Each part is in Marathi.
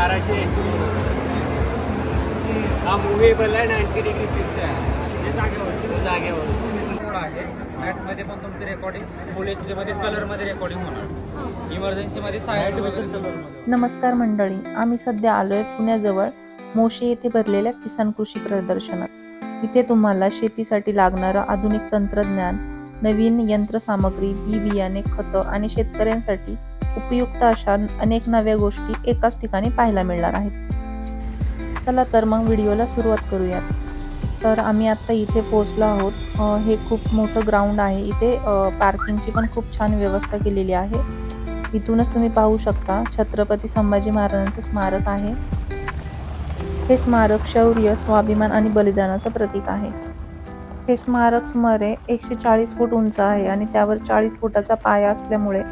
बाराशे याची हा मुव्हेबल आहे नाईन्टी डिग्री फिरत आहे. हे जागेवर. जागेवर. आहे. मॅटमध्ये पण तुमची रेकॉर्डिंग फुल एच डीमध्ये कलरमध्ये रेकॉर्डिंग होणार. इमर्जन्सीमध्ये सायलेंट वगैरे नमस्कार मंडळी आम्ही सध्या आलोय पुण्याजवळ मोशी येथे भरलेल्या किसान कृषी प्रदर्शनात. इथे तुम्हाला शेतीसाठी लागणारं आधुनिक तंत्रज्ञान नवीन यंत्रसामग्री बी बियाणे खतं आणि शेतकऱ्यांसाठी उपयुक्त अशा अनेक नव्या गोष्टी एकाच ठिकाणी पाहायला मिळणार आहेत. चला तर मग व्हिडिओला सुरुवात करूयात. तर आम्ही आत्ता इथे पोहोचलो आहोत. हे खूप मोठं ग्राउंड आहे. इथे पार्किंगची पण खूप छान व्यवस्था केलेली आहे. इथूनच तुम्ही पाहू शकता छत्रपती संभाजी महाराजांचं स्मारक आहे. हे स्मारक शौर्य स्वाभिमान आणि बलिदानाचं प्रतीक आहे. हे स्मारक सुमारे एकशे चाळीस फूट उंच आहे आणि त्यावर चाळीस फुटाचा पाया असल्यामुळे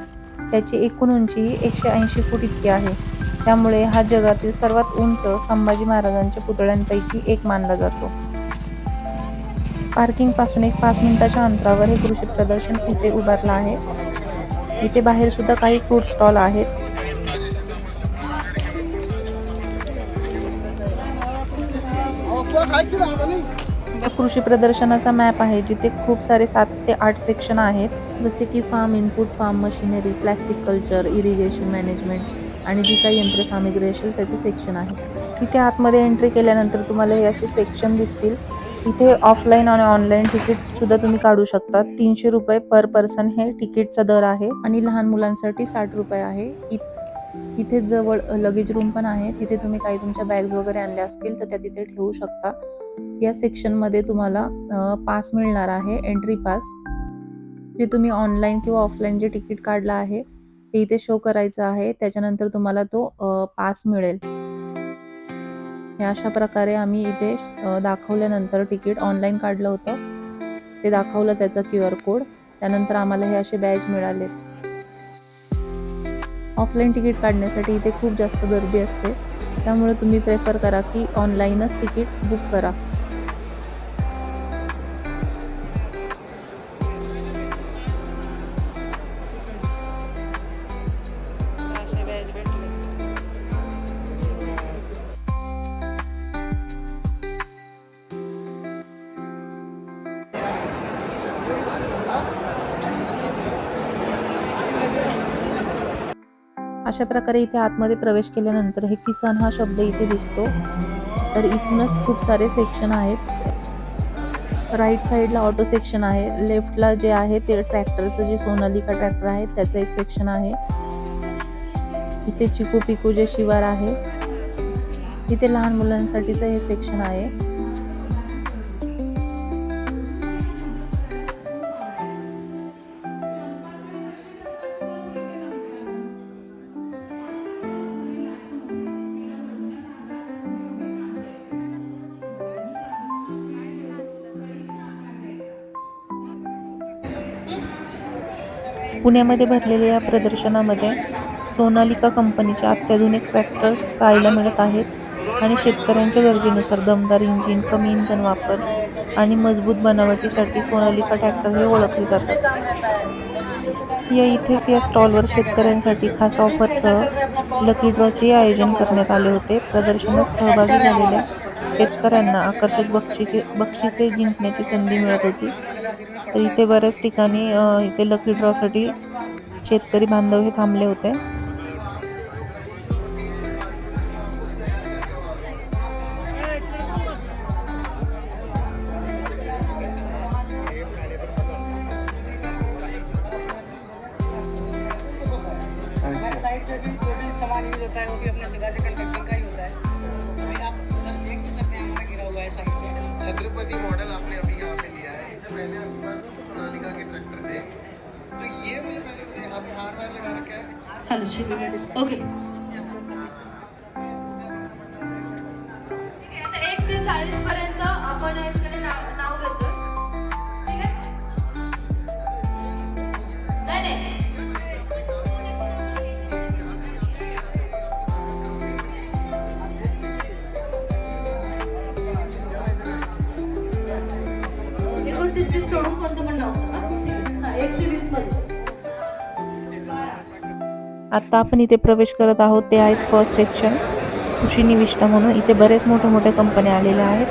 त्याची एकूण उंची ही एकशे ऐंशी फूट इतकी आहे. त्यामुळे हा जगातील सर्वात उंच संभाजी महाराजांच्या पुतळ्यांपैकी एक मानला जातो. पार्किंगपासून एक पाच मिनिटाच्या अंतरावर हे कृषी प्रदर्शन इथे उभारलं आहे. इथे बाहेर सुद्धा काही फ्रूट स्टॉल आहेत. कृषी प्रदर्शनाचा मॅप आहे जिथे खूप सारे सात ते आठ सेक्शन आहेत. जसे की farm input farm machinery plastic culture irrigation management आणि जी काही यंत्रसामग्री असेल त्याचे सेक्शन आहे. तिथे आतमध्ये एंट्री केल्यानंतर तुम्हाला हे असे सेक्शन दिसतील. इथे ऑफलाईन आणि ऑनलाईन तिकीट सुद्धा तुम्ही काढू शकता. तीनशे रुपये पर पर्सन हे तिकीटचा दर आहे आणि लहान मुलांसाठी साठ रुपये आहे. इ- इथे जवळ लगेज रूम पण आहे. तिथे तुम्ही काही तुमच्या बॅग्स वगैरे आणल्या असतील तर त्या तिथे ठेवू शकता. या सेक्शनमध्ये तुम्हाला पास मिळणार आहे. एंट्री पास जे तुम्ही ऑनलाईन किंवा ऑफलाईन जे तिकीट काढलं आहे ते इथे शो करायचं आहे. त्याच्यानंतर तुम्हाला तो पास मिळेल. हे अशा प्रकारे आम्ही इथे दाखवल्यानंतर तिकीट ऑनलाईन काढलं होतं. ते दाखवलं त्याचा क्यू आर कोड त्यानंतर आम्हाला हे असे बॅज मिळाले. ऑफलाईन तिकीट काढण्यासाठी इथे खूप जास्त गर्दी असते. त्यामुळे तुम्ही प्रेफर करा की ऑनलाईनच तिकीट बुक करा. अशा प्रकारे इथे आतमध्ये प्रवेश केल्यानंतर हे किसान हा शब्द इथे दिसतो. तर इथूनच खूप सारे सेक्शन आहेत. राईट साईडला ऑटो सेक्शन आहे. लेफ्टला जे आहे ते ट्रॅक्टरचं जे सोनालिका ट्रॅक्टर आहे त्याचं एक सेक्शन आहे. इथे चिकू पिकू जे शिवार आहे. इथे लहान मुलांसाठीचं हे सेक्शन आहे. पुण्यामध्ये भरलेल्या या प्रदर्शनामध्ये सोनालिका कंपनीचे अत्याधुनिक ट्रॅक्टर्स पाहायला मिळत आहेत आणि शेतकऱ्यांच्या गरजेनुसार दमदार इंजिन कमी इंधन वापर आणि मजबूत बनावटीसाठी सोनालिका ट्रॅक्टर हे ओळखले जातात. या इथेच या स्टॉलवर शेतकऱ्यांसाठी खास ऑफरसह लकी ड्रॉचे आयोजन करण्यात आले होते. प्रदर्शनात सहभागी झालेल्या शेतकऱ्यांना आकर्षक बक्षिके बक्षिसे जिंकण्याची संधी मिळत होती. तर इथे बऱ्याच ठिकाणी इथे लकी ड्रॉसाठी शेतकरी बांधव हे थांबले होते. छत्रपती मॉडेल आपले पहले यहाँ पे आत्ता आपण इथे प्रवेश करत आहोत. ते आहेत फर्स्ट सेक्शन कृषी म्हणून. इथे बरेच मोठ्या मोठ्या कंपन्या आलेल्या आहेत.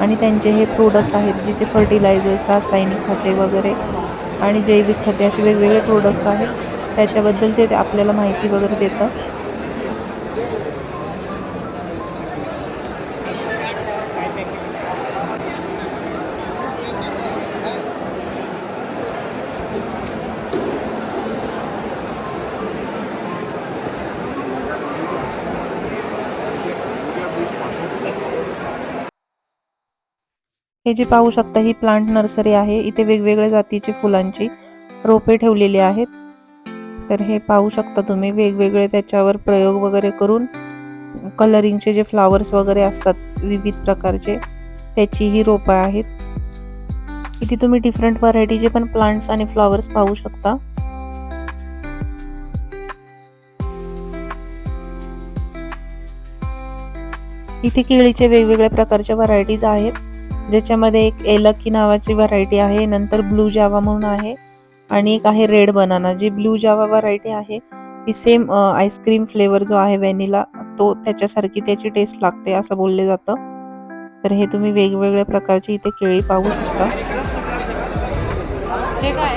आणि त्यांचे हे प्रोडक्ट आहेत जिथे फर्टिलायझर्स रासायनिक खते वगैरे आणि जैविक खते असे वेगवेगळे प्रोडक्ट्स आहेत. त्याच्याबद्दल ते आपल्याला माहिती वगैरे देतं हे जे पाहू शकता ही प्लांट नर्सरी आहे. इथे वेगवेगळ्या जातीची फुलांची रोपे ठेवलेली आहेत. तर हे पाहू शकता तुम्ही वेगवेगळे त्याच्यावर प्रयोग वगैरे करून कलरिंगचे जे फ्लावर्स वगैरे असतात विविध प्रकारचे त्याची ही रोपं आहेत. इथे तुम्ही डिफरंट व्हरायटीचे पण प्लांट्स आणि फ्लॉवर्स पाहू शकता. इथे केळीचे वेगवेगळ्या प्रकारच्या व्हरायटीज आहेत. ज्याच्यामध्ये एक एलकी नावाची व्हरायटी आहे नंतर ब्लू जावा म्हणून आहे आणि एक आहे रेड बनाना. जी ब्लू जावा व्हरायटी आहे ती सेम आईस्क्रीम फ्लेवर जो आहे व्हॅनिला तो त्याच्यासारखी त्याची टेस्ट लागते असं बोलले जातं. तर हे तुम्ही वेगवेगळ्या प्रकारची इथे केळी पाहू शकता. हे काय?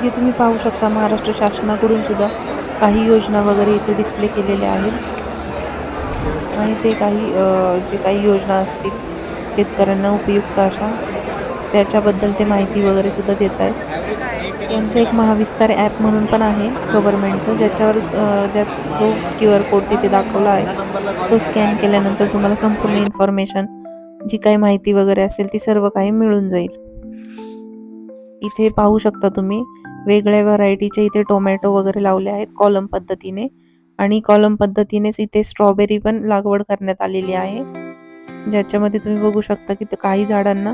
इथे तुम्ही पाहू शकता महाराष्ट्र शासनाकडून सुद्धा काही योजना वगैरे इथे डिस्प्ले केलेल्या आहेत. आणि ते काही जे काही योजना असतील शेतकऱ्यांना उपयुक्त अशा त्याच्याबद्दल ते माहिती वगैरे सुद्धा देत आहेत. यांचं एक महाविस्तार ॲप म्हणून पण आहे गव्हर्नमेंटचं ज्याच्यावर ज्या ज्यात जो क्यू आर कोड तिथे दाखवला आहे तो स्कॅन केल्यानंतर तुम्हाला संपूर्ण इन्फॉर्मेशन जी काही माहिती वगैरे असेल ती सर्व काही मिळून जाईल. इथे पाहू शकता तुम्ही वेगळ्या व्हरायटीचे इथे टोमॅटो वगैरे लावले आहेत कॉलम पद्धतीने. आणि कॉलम पद्धतीनेच इथे स्ट्रॉबेरी पण लागवड करण्यात आलेली आहे. ज्याच्यामध्ये तुम्ही बघू शकता की काही झाडांना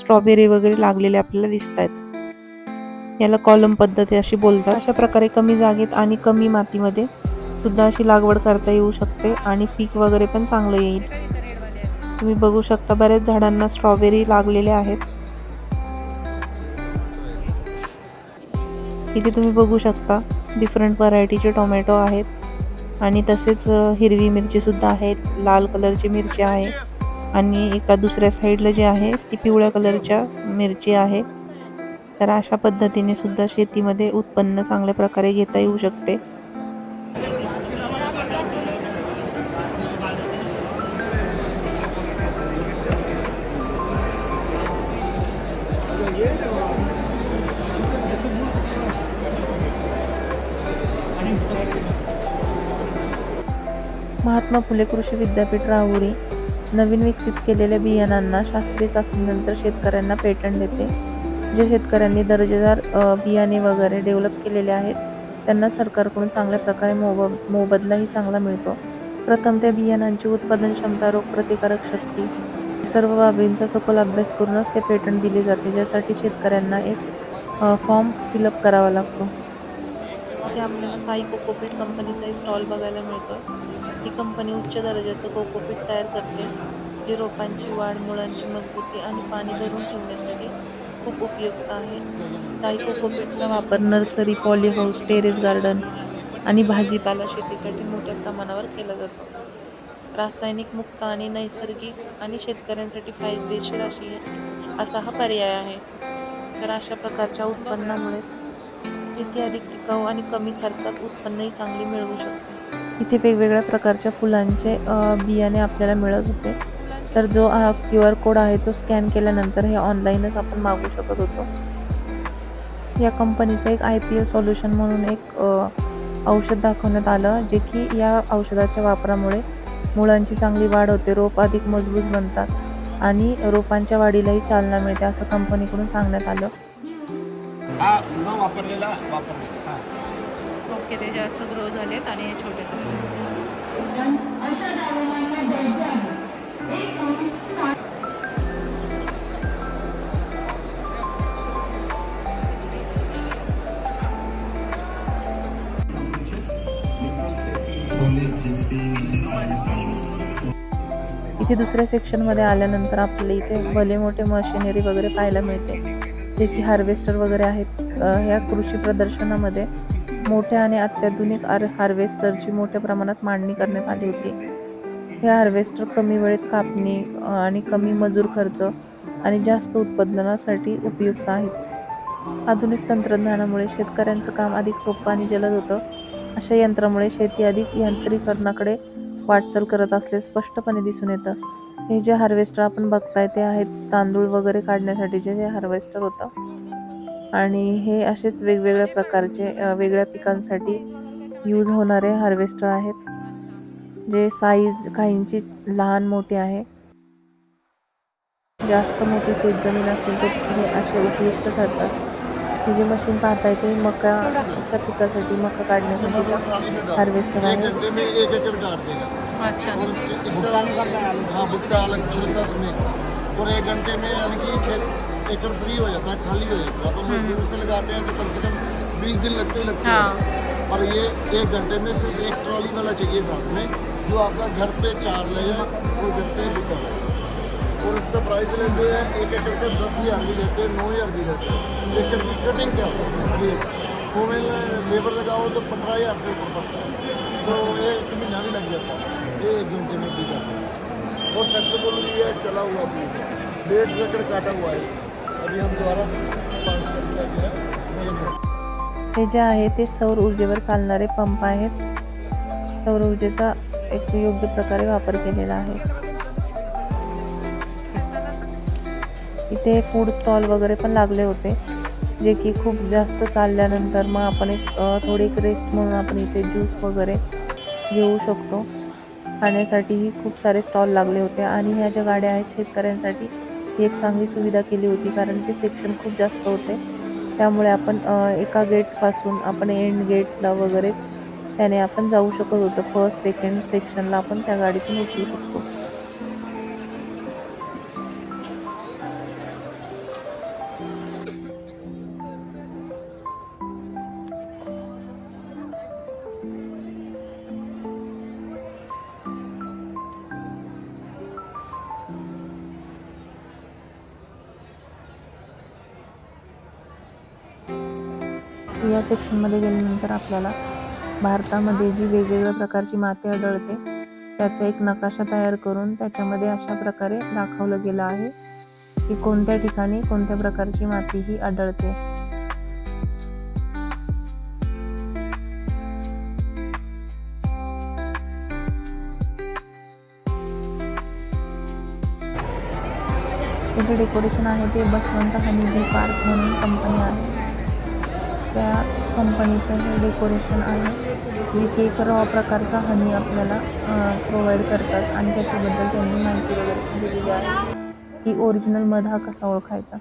स्ट्रॉबेरी वगैरे लागलेले आपल्याला दिसत आहेत. याला कॉलम पद्धती अशी बोलतात. अशा प्रकारे कमी जागेत आणि कमी मातीमध्ये सुद्धा अशी लागवड करता येऊ शकते आणि पीक वगैरे पण चांगलं येईल. तुम्ही बघू शकता बऱ्याच झाडांना स्ट्रॉबेरी लागलेल्या आहेत. इथे तुम्ही बघू शकता डिफरंट व्हरायटीचे टोमॅटो आहेत. आणि तसेच हिरवी मिरची सुद्धा आहेत लाल कलरची मिरची आहे. आणि एका दुसऱ्या साईडला जी आहे ती पिवळ्या कलरच्या मिरची आहे. तर अशा पद्धतीने सुद्धा शेतीमध्ये उत्पन्न चांगल्या प्रकारे घेता येऊ शकते. महात्मा फुले कृषी विद्यापीठ राहुरी नवीन विकसित केलेल्या बियाणांना शास्त्रीय चाचणीनंतर शेतकऱ्यांना पेटंट देते. जे शेतकऱ्यांनी दर्जेदार बियाणे वगैरे डेव्हलप केलेले आहेत त्यांना सरकारकडून चांगल्या प्रकारे मोब मोबदलाही चांगला मिळतो. प्रथम त्या बियाणांची उत्पादन क्षमता रोगप्रतिकारक शक्ती सर्व बाबींचा सखोल अभ्यास करूनच ते पेटंट दिले जाते ज्यासाठी शेतकऱ्यांना एक फॉर्म फिलअप करावा लागतो. आपल्याला साई कोकोपीट कंपनीचा स्टॉल बघायला मिळतो. ही कंपनी उच्च दर्जाचं कोकोपीट तयार करते जे रोपांची वाढ मुळांची मजबूती आणि पाणी धरून ठेवण्यासाठी खूप उपयुक्त आहे. काही कोकोपीटचा वापर नर्सरी पॉलीहाऊस टेरेस गार्डन आणि भाजीपाला शेतीसाठी मोठ्या प्रमाणावर केला जातो. रासायनिक मुक्त आणि नैसर्गिक आणि शेतकऱ्यांसाठी फायदेशीर अशी असा हा पर्याय आहे. तर अशा प्रकारच्या उत्पन्नामुळे किती अधिक टिकाऊ आणि कमी खर्चात उत्पन्नही चांगली मिळवू शकते. इथे वेगवेगळ्या प्रकारच्या फुलांचे बियाणे आपल्याला मिळत होते. तर जो हा क्यू आर कोड आहे तो स्कॅन केल्यानंतर हे ऑनलाईनच आपण मागू शकत होतो. या कंपनीचं एक आय पी एल सोल्युशन म्हणून एक औषध दाखवण्यात आलं जे की या औषधाच्या वापरामुळे मुळांची चांगली वाढ होते रोप अधिक मजबूत बनतात आणि रोपांच्या वाढीलाही चालना मिळते असं कंपनीकडून सांगण्यात आलं. हा न वापरलेला वापरलेला टक्के ते जास्त ग्रो झालेत आणि हे छोटे झाले इथे दुसऱ्या सेक्शनमध्ये आल्यानंतर आपल्याला इथे भले मोठे मशिनरी वगैरे पाहायला मिळते. जे की हार्वेस्टर वगैरे आहेत ह्या कृषी प्रदर्शनामध्ये मोठ्या आणि अत्याधुनिक आर हार्वेस्टरची मोठ्या प्रमाणात मांडणी करण्यात आली होती. हे हार्वेस्टर कमी वेळेत कापणी आणि कमी मजूर खर्च आणि जास्त उत्पादनासाठी उपयुक्त आहेत. आधुनिक तंत्रज्ञानामुळे शेतकऱ्यांचं काम अधिक सोपं आणि जलद होतं. अशा यंत्रामुळे शेती अधिक यांत्रिकरणाकडे वाटचाल करत असले स्पष्टपणे दिसून येतं. हे जे हार्वेस्टर आपण बघताय ते आहेत तांदूळ वगैरे काढण्यासाठीचे जे हार्वेस्टर होतं. आणि हे असेच वेगवेगळ्या प्रकारचे वेगळ्या पिकांसाठी यूज होणारे हार्वेस्टर आहेत जे साईज काहींची लहान मोठी आहे. जास्त मोठी शेतजमीन असेल तर हे असे उपयुक्त ठरतात. हे जे मशीन पाहताय ते मकाच्या पिकासाठी मका काढण्यासाठीचं हार्वेस्टर आहे. अच्छा. इसका हाँ एकड़ फ्री हो जाता है खाली हो जाता है। तो मजदूर से लगाते हैं तो कम से कम बीस दिन लगते ही लगते हाँ। हैं। और ये एक घंटे में सिर्फ़ एक ट्रॉली वाला चाहिए साथ में जो आपका घर पे चार ले जाए और घर पे बिका है और उसका प्राइस लेते हैं एक एकड़ का दस हज़ार भी लेते हैं नौ हज़ार भी लेते हैं। एकड़ की कटिंग क्या होती अभी वो में लेबर लगाओ तो पंद्रह हज़ार से ऊपर पड़ता है। तो एक महीना भी लग जाता है। ये एक घंटे में है। और सक्सेसफुल भी है चला हुआ है। डेढ़ सौ एकड़ काटा हुआ है। हे जे आहे ते सौर ऊर्जेवर चालणारे पंप आहेत. सौर ऊर्जेचा एक योग्य प्रकारे वापर केलेला आहे. इथे फूड स्टॉल वगैरे पण लागले होते जे की खूप जास्त चालल्यानंतर मग आपण एक थोडी एक रेस्ट म्हणून आपण इथे ज्यूस वगैरे घेऊ शकतो. खाण्यासाठीही खूप सारे स्टॉल लागले होते आणि ह्या ज्या गाड्या आहेत शेतकऱ्यांसाठी ही एक चांगली सुविधा केली होती कारण ते सेक्शन खूप जास्त होते. त्यामुळे आपण एका गेटपासून आपण एंड गेटला वगैरे त्याने आपण जाऊ शकत होतो. फर्स्ट सेकंड सेक्शनला आपण त्या गाडीतून उतरू शकतो. या सेक्शनमध्ये गेल्यानंतर आपल्याला भारतामध्ये जी वेगवेगळ्या प्रकारची माती आढळते त्याचा एक नकाशा तयार करून त्याच्यामध्ये अशा प्रकारे दाखवलं गेलं आहे की कोणत्या ठिकाणी कोणत्या प्रकारची माती ही आढळते. त्याचे डेकोरेशन आहे ते बसवंत हनी पार्क म्हणून कंपनी आहे. त्या कंपनीचं हे डेकोरेशन आहे. जिथे एक रॉ प्रकारचा हनी आपल्याला प्रोव्हाइड करतात आणि त्याच्याबद्दल त्यांनी माहिती वगैरे दिलेली आहे. की ओरिजिनल मध हा कसा ओळखायचा?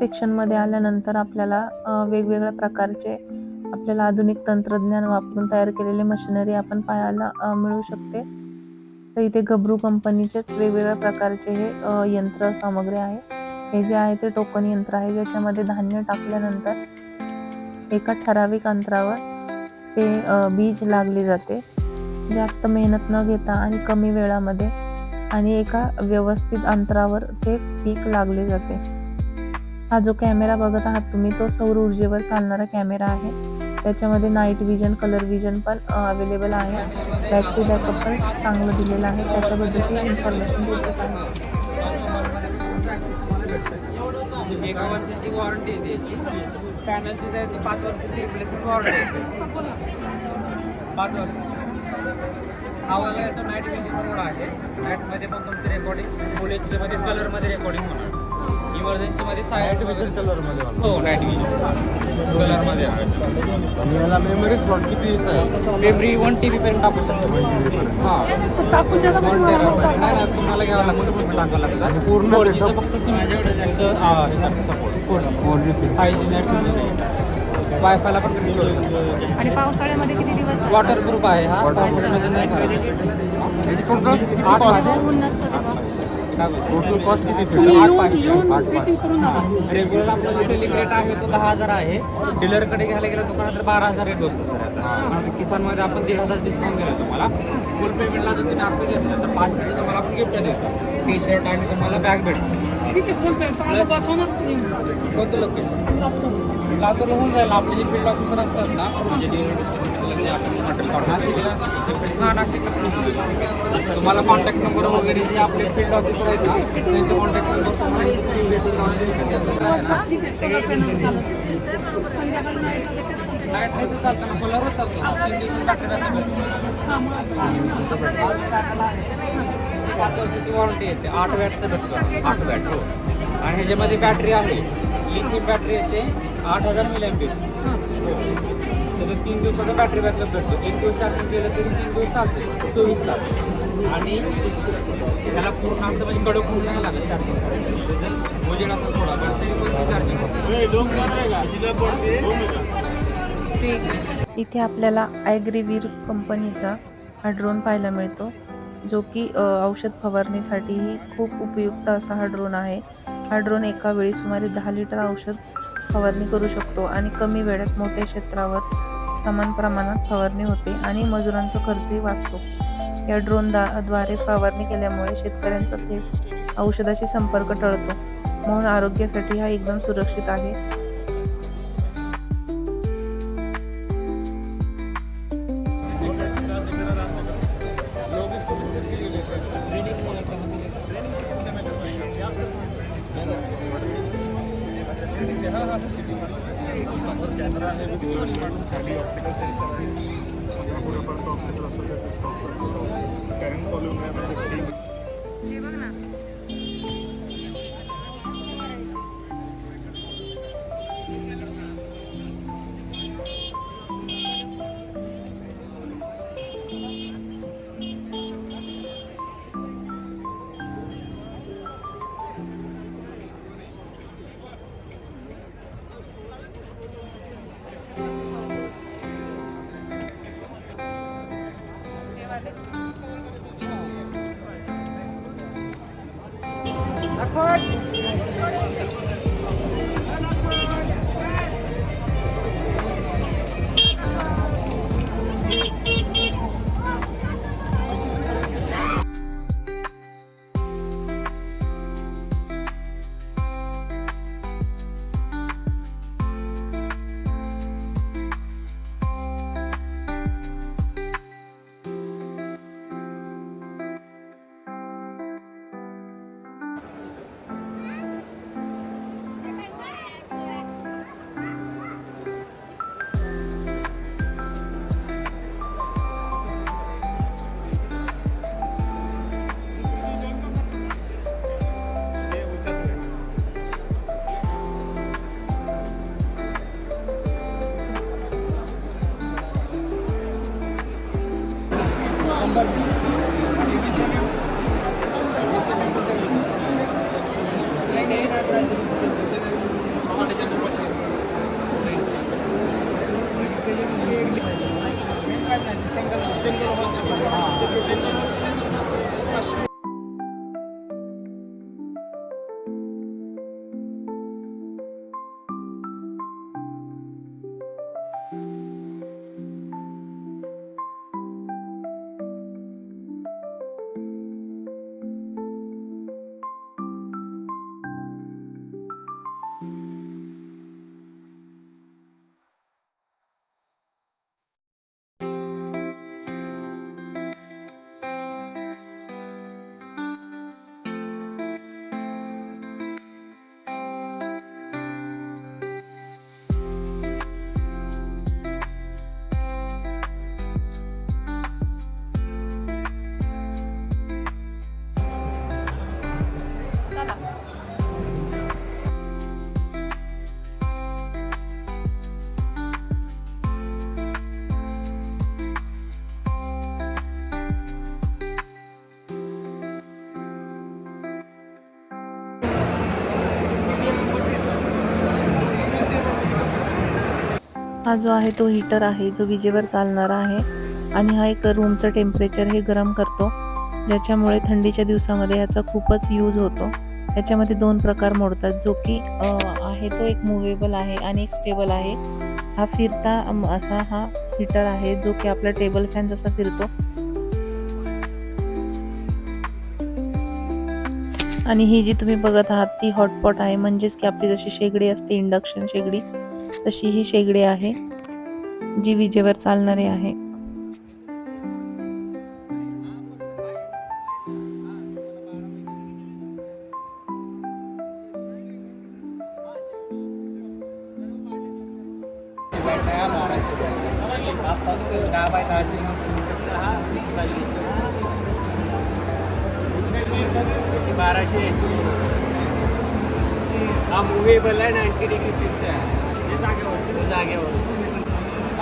सेक्शनमध्ये आल्यानंतर आपल्याला वेगवेगळ्या प्रकारचे आपल्याला आधुनिक तंत्रज्ञान वापरून तयार केलेले मशिनरी आपण पाहायला मिळू शकते. तर इथे गबरू कंपनीचेच वेगवेगळ्या प्रकारचे हे यंत्र सामग्री आहे. हे जे आहे ते टोकन यंत्र आहे ज्याच्यामध्ये धान्य टाकल्यानंतर एका ठराविक अंतरावर ते बीज लागले जाते. जास्त मेहनत न घेता आणि कमी वेळामध्ये आणि एका व्यवस्थित अंतरावर ते पीक लागले जाते. हा जो कॅमेरा बघत आहात तुम्ही तो सौर ऊर्जेवर चालणारा कॅमेरा आहे. त्याच्यामध्ये नाईट विजन कलर विजन पण अवेलेबल आहे. बॅटरी बॅकअप पण चांगलं दिलेलं आहे. त्याच्याबद्दलची इन्फॉर्मेशन देत आहे एका वर्षाची वॉरंटी येते पॅनलची आहे पाच वर्षाची रिप्लेसमेंट वॉरंटी पाच वर्ष. हा वाला येतो नाईट विजन मोड आहे नाईटमध्ये पण तुमची रेकॉर्डिंग फुल एच मध्ये कलरमध्ये रेकॉर्डिंग होणार. इमर्जन्सीमध्ये कलरमध्ये हो नाईट विजन कलरमध्ये आणि याला मेमरी स्लॉट किती मेमरी वन टी पर्यंत टाकू शकतो. हां. टाकून नाही तुम्हाला घ्यावं लागतं तुम्ही टाकावं लागतं. पूर्ण फोर जीचं? फक्त support four G five G net वायफायला पण आणि पावसाळ्यामध्ये किती दिवस चालतं? वॉटरप्रूफ आहे हा. पावसाळ्यामध्ये नाही. आठ टोटल कॉस्ट किती आठ रेग्युलर आपलं जे सेलिंग रेट आहे तो दहा हजार आहे. डीलरकडे घ्यायला गेलं दुकानात तर बारा हजार रेट बसतो सर याचा किसानमध्ये आपण दीड हजार डिस्काउंट दिलं तुम्हाला. फुल पेमेंटला जर तुम्ही आपण घेतलं तर पाचशेचं तुम्हाला आपण गिफ्ट देतो. टी शर्ट आणि तुम्हाला बॅग भेटतो. कोणतं लोकेशन लातूर होऊन जाईल आपले जे फील्ड ऑफिसर असतात ना म्हणजे डीलर डिस्ट्रिब्युटरला हां तुम्हाला कॉन्टॅक्ट नंबर वगैरे जे आपले फील्ड ऑफिसर आहेत ना त्यांचे कॉन्टॅक्ट नंबर नाही चालतं ना सोलारच चालतं बॅटरी वॉरंटी येते. आठ वॅटचं आठ बॅट हो. आणि ह्याच्यामध्ये बॅटरी आहे लिथियम बॅटरी येते. आठ हजार मिली एमपीएच त्याचं तीन दिवसाचा बॅटरी बॅकअप भेटतो. एक दिवस चार्जिंग केलं तरी तीन दिवस चालते चोवीस तास. आणि त्याला पूर्ण असं म्हणजे कडक होऊन नाही लागत चार्जिंग उजेड असेल थोडा पण तरी पण चार्जिंग इथे आपल्याला ॲग्रीवीर कंपनीचा हा ड्रोन पाहायला मिळतो जो की औषध फवारणीसाठीही खूप उपयुक्त असा हा ड्रोन आहे. हा ड्रोन एका वेळी सुमारे दहा लिटर औषध फवारणी करू शकतो आणि कमी वेळात मोठ्या क्षेत्रावर समान प्रमाणात फवारणी होते आणि मजुरांचा खर्चही वाचतो. या ड्रोन फवारणी केल्यामुळे शेतकऱ्यांचा थेट औषधाशी संपर्क टळतो. म्हणून आरोग्यासाठी हा एकदम सुरक्षित आहे. हा जो आहे तो हीटर आहे जो विजेवर चालणारा आहे. आणि हा एक रूमचं टेम्परेचर हे गरम करतो. ज्याच्यामुळे थंडीच्या दिवसामध्ये याचा खूपच यूज होतो. याच्यामध्ये दोन प्रकार मोडतात जो की आहे तो एक मुवेबल आहे आणि एक स्टेबल आहे. हा फिरता असा हा हीटर आहे जो की आपला टेबल फॅन जसा फिरतो. आणि ही जी तुम्ही बघत आहात ती हॉटपॉट आहे. म्हणजेच की आपली जशी शेगडी असते इंडक्शन शेगडी तशी ही शेगडी आहे जी विजेवर चालणारी आहे. दहा वीस बाय बाराशे याची. हा मुव्हेबल आहे नाईन्टी डिग्री फिरत आहे. जागेवर. जागेवर.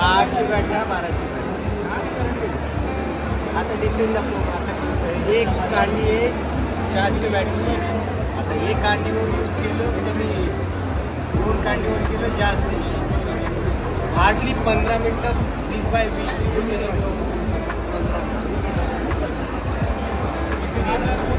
आठशे बॅटला बाराशे बॅट आता डिपेंड आता एक कांडी आहे. चारशे बॅटची असं एक कांडीवर यूज केलं म्हणजे कमी येईल. दोन कांडीवर केलं जास्त हार्डली पंधरा मिनटं वीस बाय वीस. पंधरा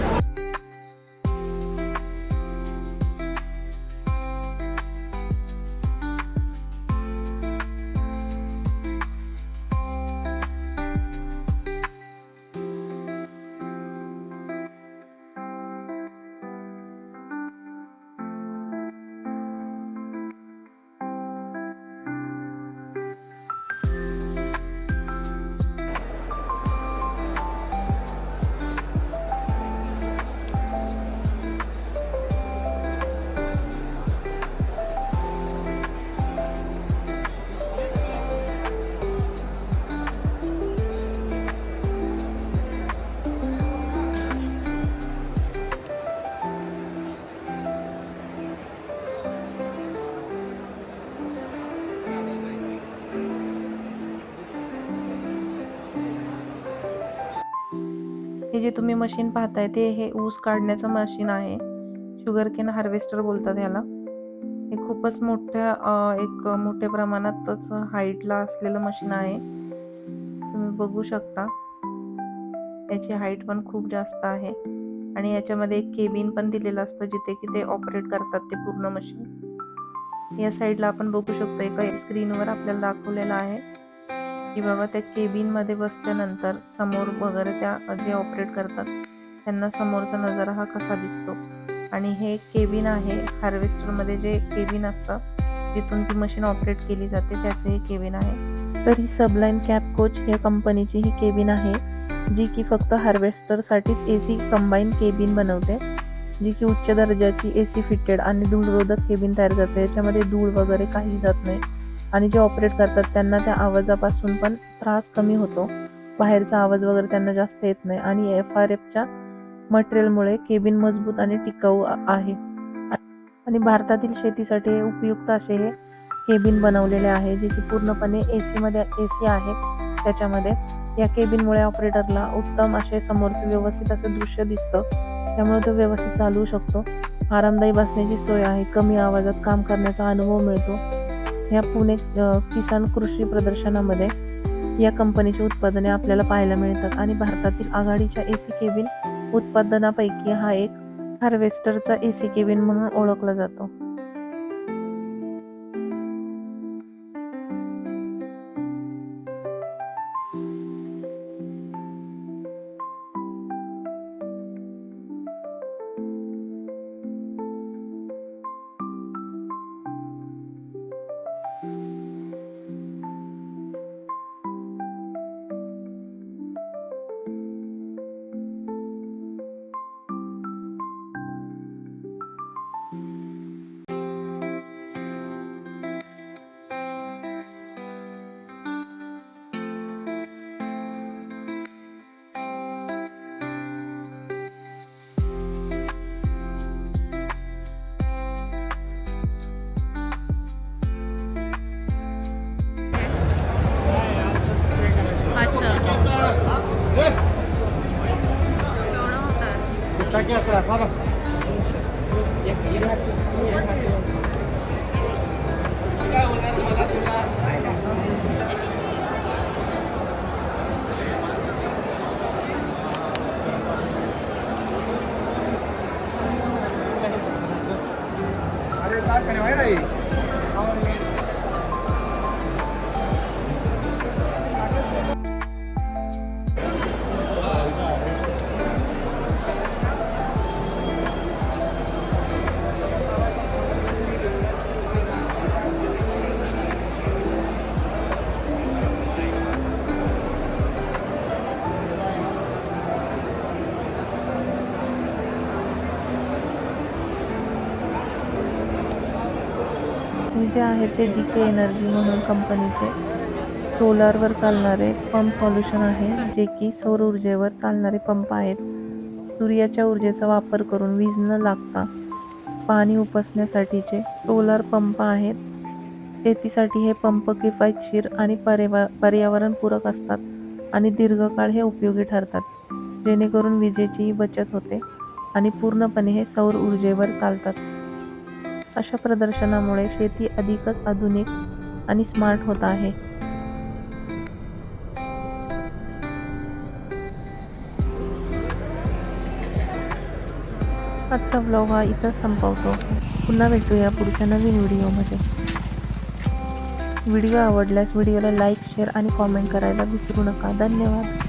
जे तुम्ही मशीन पाहताय ते हे ऊस काढण्याचं मशीन आहे. शुगर केन हार्वेस्टर बोलतात ह्याला. हे खूपच मोठ्या एक मोठ्या प्रमाणातच हाईटला असलेलं मशीन आहे. तुम्ही बघू शकता. याची हाईट पण खूप जास्त आहे. आणि याच्यामध्ये एक केबिन पण दिलेलं असतं जिथे की ते ऑपरेट करतात ते पूर्ण मशीन या साईडला आपण बघू शकतो एका स्क्रीनवर आपल्याला दाखवलेलं आहे. की बाबा त्या केबिनमध्ये बसल्यानंतर समोर वगैरे त्या जे ऑपरेट करतात त्यांना समोरचा नजारा हा कसा दिसतो? आणि हे केबिन आहे हार्वेस्टरमध्ये जे केबिन असतं जिथून ती मशीन ऑपरेट केली जाते त्याचे हे केबिन आहे. तर ही सबलाईन कॅप कोच या कंपनीची ही केबिन आहे जी की फक्त हार्वेस्टरसाठीच ए सी कंबाईन केबिन बनवते जी की उच्च दर्जाची ए सी फिटेड आणि धूळरोधक केबिन तयार करते. याच्यामध्ये धूळ वगैरे काही जात नाही. आणि जे ऑपरेट करतात त्यांना त्या आवाजापासून पण त्रास कमी होतो. बाहेरचा आवाज वगैरे त्यांना जास्त येत नाही. आणि एफ आर एफच्या मटेरियलमुळे केबिन मजबूत आणि टिकाऊ आहे. आणि भारतातील शेतीसाठी उपयुक्त असे हे केबिन बनवलेले आहे जे की पूर्णपणे ए सीमध्ये ए सी आहे. त्याच्यामध्ये या केबिनमुळे ऑपरेटरला उत्तम असे समोरचे व्यवस्थित असं दृश्य दिसतं. त्यामुळे तो व्यवस्थित चालवू शकतो. आरामदायी बसण्याची सोय आहे. कमी आवाजात काम करण्याचा अनुभव मिळतो. ह्या पुणे किसान कृषी प्रदर्शनामध्ये या कंपनीची उत्पादने आपल्याला पाहायला मिळतात आणि भारतातील आघाडीच्या ए सी केबिन उत्पादनापैकी हा एक हार्वेस्टरचा ए सी केबिन म्हणून ओळखला जातो. जे आहे ते जी के एनर्जी म्हणून कंपनीचे सोलारवर चालणारे पंप सॉल्युशन आहे जे की सौर ऊर्जेवर चालणारे पंप आहेत. सूर्याच्या ऊर्जेचा वापर करून वीज न लागता पाणी उपसण्यासाठीचे सोलार पंप आहेत. शेतीसाठी हे पंप किफायतशीर आणि पर्यावा पर्यावरणपूरक असतात आणि दीर्घकाळ हे उपयोगी ठरतात जेणेकरून विजेचीही बचत होते आणि पूर्णपणे हे सौर ऊर्जेवर चालतात. अशा प्रदर्शनामुळे शेती अधिकच आधुनिक आणि स्मार्ट होत आहे. आजचा ब्लॉग हा इथं संपवतो. पुन्हा भेटूया पुढच्या नवीन व्हिडिओमध्ये. व्हिडिओ आवडल्यास व्हिडिओला लाईक शेअर आणि कॉमेंट करायला विसरू नका. धन्यवाद.